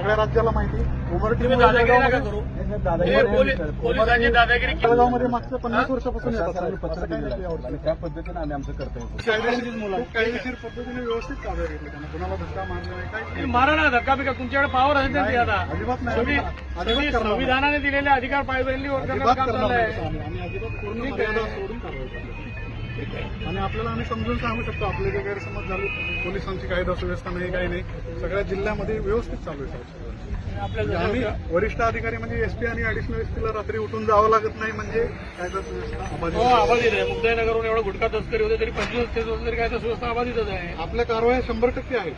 सगळ्या राज्याला माहिती. उमरटी दादागिरी मध्ये मागच्या पन्नास वर्षापासून त्या पद्धतीने आम्ही आमचं करतो. कायदेशीर पद्धतीने व्यवस्थित काढायला घेतली त्यांना. कोणाला धक्का मारला नाही काय मारा धक्का बिका तुमच्याकडे पावर आहे आता. अजिबात नाही. संविधानाने दिलेले अधिकार पायबंदी आम्ही अजिबात पूर्ण मर्यादा सोडून कारवाई आणि आपल्याला आम्ही समजून सांगू शकतो आपले जे गैरसमज झाले पोलिसांची कायदा सुव्यवस्था नाही काही नाही. सगळ्या जिल्ह्यामध्ये व्यवस्थित चालू आहे. म्हणजे आम्ही वरिष्ठ अधिकारी म्हणजे एसपी आणि अडिशनल एसपीला रात्री उठून जावं लागत नाही म्हणजे कायदा सुव्यवस्था अबाधित आहे. एवढा गुटखा तस्करी होते तरी पंचवीस तेच होते तरी काय तर सुव्यवस्था अबाधितच आहे. आपल्या कारवाया शंभर टक्के आहेत.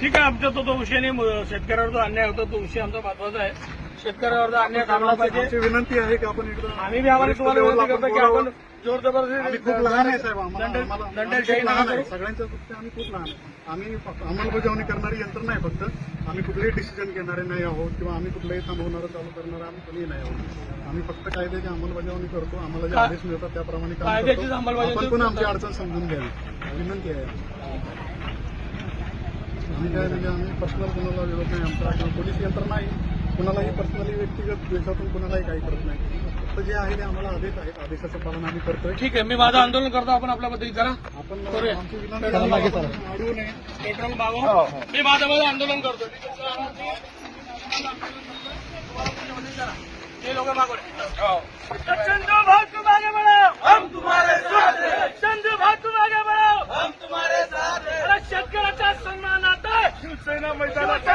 ठीक आहे आमचा तो तो विषय नाही शेतकऱ्यावर जो अन्याय होतो तो विषय आमचा महत्त्वाचा आहे. शेतकऱ्यावरचा अन्याय थांबला पाहिजे आमची विनंती आहे की आपण एकदा आम्ही बी आम्हाला तुम्हाला विनंती करतो की आपण जोर आम्ही खूप लहान आहे साहेब आम्हाला दंड- आम्हाला- आम्ही दंडशाही खूप लहान आहे. सगळ्यांच्या दृष्टीने आम्ही खूप लहान आहे. आम्ही फक्त अंमलबजावणी करणारी यंत्रणा आहे फक्त. आम्ही कुठलेही डिसिजन घेणारे नाही आहोत किंवा आम्ही कुठलंही थांबवणारं चालू करणार आम्ही कोणीही नाही आहोत. आम्ही फक्त कायद्याची अंमलबजावणी करतो. आम्हाला जे आदेश मिळतात त्याप्रमाणे काम कायद्याचीच करतो. अंमलबजावणी आपण पण आमची. अडचण समजून घ्यावी. विनंती आहे. आम्ही काय म्हणजे आम्ही पर्सनल कुणाला विरोध नाही. आमचा किंवा पोलीस यंत्रणा आहे कुणालाही पर्सनली व्यक्तिगत द्वेषातून कुणालाही काही करत नाही. फक्त जे आहे ते आम्हाला आदेश आहेत. आदेशाचं पालन आम्ही करतोय. ठीक आहे मी माझं आंदोलन करतो. आपण आपल्या पद्धती करा. आपण करूया. आमची विनंती चला, आहे, मागे आपण चला. अडवू नये. पेट्रोल मागवा. मी माझं माझं आंदोलन करतो. हे लोक चंदू भाग तुम आगे बढ़ो हम तुम्हारे साथ हैं. चंदू भाग तुम आगे बढ़ो हम तुम्हारे साथ हैं. अरे शेतकऱ्याच्या सन्मानात शिवसेना मैदानात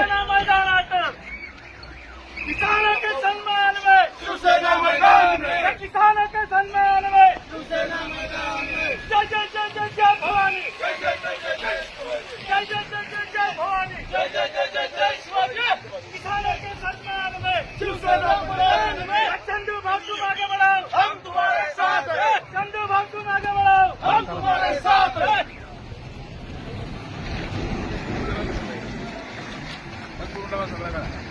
पूर्ण सगळं करा